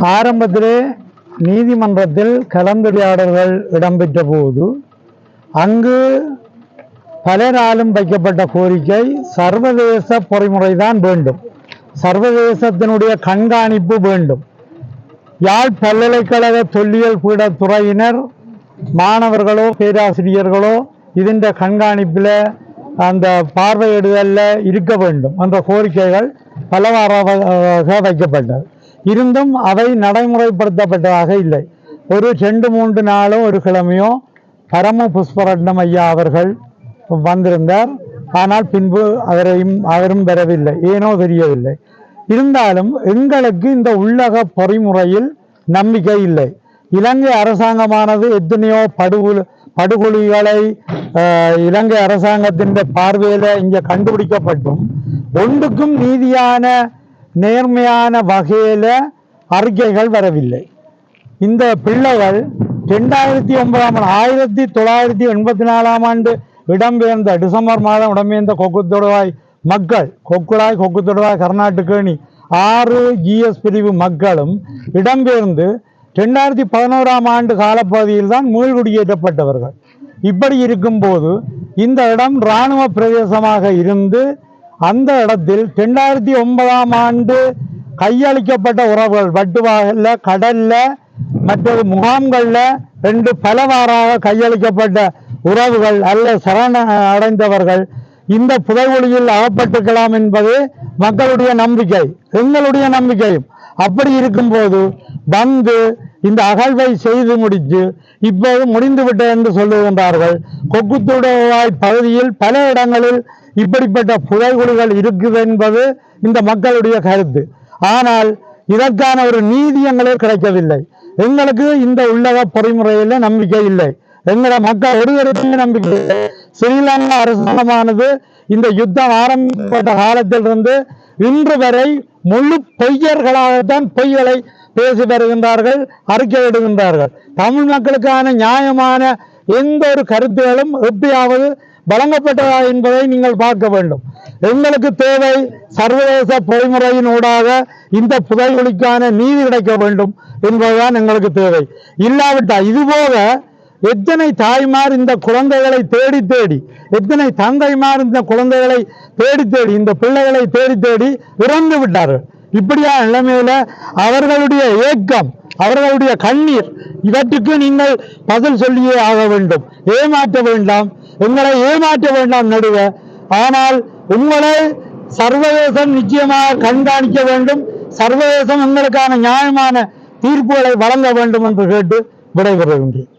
ஆரம்பத்திலே நீதிமன்றத்தில் கலந்துரையாடல்கள் இடம்பெற்ற போது அங்கு பலராலும் வைக்கப்பட்ட கோரிக்கை சர்வதேச பொறிமுறைதான் வேண்டும். சர்வதேசத்தினுடைய கண்காணிப்பு வேண்டும். யாழ் பல்கலைக்கழக தொல்லியல் பீட துறையினர் மாணவர்களோ பேராசிரியர்களோ இதன் கண்காணிப்பில் அந்த பார்வையிடுதலில் இருக்க வேண்டும் என்ற கோரிக்கைகள் பலவாறாக வைக்கப்பட்டது. இருந்தும் அவை நடைமுறைப்படுத்தப்பட்டதாக இல்லை. ஒரு ரெண்டு மூன்று நாளும் ஒரு கிழமையோ பரம புஷ்பரட்னம் ஐயா அவர்கள் வந்திருந்தார். ஆனால் பின்பு அவரையும் அவரும் வரவில்லை. ஏனோ தெரியவில்லை. இருந்தாலும் எங்களுக்கு இந்த உள்ளக பொறிமுறையில் நம்பிக்கை இல்லை. இலங்கை அரசாங்கமானது எத்தனையோ படுகொலை படுகொலிகளை இலங்கை அரசாங்கத்தின் பார்வையில் இங்கே கண்டுபிடிக்கப்பட்டும். ஒன்றுக்கும் நீதியான நேர்மையான வகையில் அறிக்கைகள் வரவில்லை. இந்த பிள்ளைகள் ரெண்டாயிரத்தி ஒன்பதாம் ஆண்டு ஆயிரத்தி தொள்ளாயிரத்தி எண்பத்தி நாலாம் ஆண்டு இடம்பெயர்ந்த டிசம்பர் மாதம் இடம்பெயர்ந்த கொக்கு தொடுவாய் மக்கள் கொக்குழாய் கொக்கு தொடுவாய் கர்நாடகேணி ஆறு ஜிஎஸ் பிரிவு மக்களும் இடம்பெயர்ந்து ரெண்டாயிரத்தி பதினோராம் ஆண்டு காலப்பகுதியில் தான் மீள்குடியேற்றப்பட்டவர்கள் இப்படி இருக்கும்போது இந்த இடம் இராணுவ பிரதேசமாக இருந்து அந்த இடத்தில் ரெண்டாயிரத்தி ஒன்பதாம் ஆண்டு கையளிக்கப்பட்ட உறவுகள் வட்டுவாகல்ல கடல்ல மற்றது முகாம்களில் ரெண்டு பலவாறாக கையளிக்கப்பட்ட உறவுகள் அல்ல சரண அடைந்தவர்கள். இந்த புதைவொளியில் அகப்பட்டுக்கலாம் என்பது மக்களுடைய நம்பிக்கை எங்களுடைய நம்பிக்கையும். அப்படி இருக்கும்போது வந்து இந்த அகழ்வை செய்து முடித்து இப்போது முடிந்துவிட்டது என்று சொல்லுகின்றார்கள். கொக்குத்துடவாய் பகுதியில் பல இடங்களில் இப்படிப்பட்ட புதைகுழிகள் இருக்குது என்பது இந்த மக்களுடைய கருத்து. ஆனால் இதற்கான ஒரு நீதி எங்களுக்கு கிடைக்கவில்லை. எங்களுக்கு இந்த உள்ளக பொறிமுறையில் நம்பிக்கை இல்லை. எங்களோட மக்கள் ஒரு இடத்துல நம்பிக்கை இல்லை. ஸ்ரீலங்கா அரசாங்கமானது இந்த யுத்தம் ஆரம்பிக்கப்பட்ட காலத்திலிருந்து இன்று வரை முழு பொய்யர்களாகத்தான் பொய்களை பேசி வருகின்றார்கள் அறிக்கை விடுகின்றார்கள் தமிழ் மக்களுக்கான நியாயமான எந்த ஒரு கருத்துகளும் எப்படியாவது வழங்கப்பட்டதா என்பதை நீங்கள் பார்க்க வேண்டும். எங்களுக்கு தேவை சர்வதேச பொறிமுறையின் ஊடாக இந்த புதைகுழிக்கான நீதி கிடைக்க வேண்டும் என்பதுதான் எங்களுக்கு தேவை. இல்லாவிட்டால் இதுபோக எத்தனை தாய்மார் இந்த குழந்தைகளை தேடி தேடி எத்தனை தந்தைமார் இந்த குழந்தைகளை தேடி தேடி இந்த பிள்ளைகளை தேடி தேடி இறந்து விட்டார்கள். இப்படியான நிலைமையில அவர்களுடைய ஏக்கம் அவர்களுடைய கண்ணீர் இவற்றுக்கு நீங்கள் பதில் சொல்லியே ஆக வேண்டும். ஏமாற்ற வேண்டாம். எங்களை ஏமாற்ற வேண்டாம் நடுவ. ஆனால் உங்களை சர்வதேசம் நிச்சயமாக கண்காணிக்க வேண்டும். சர்வதேசம் எங்களுக்கான நியாயமான தீர்ப்புகளை வழங்க வேண்டும் என்று கேட்டு விடைபெறுகின்றேன்.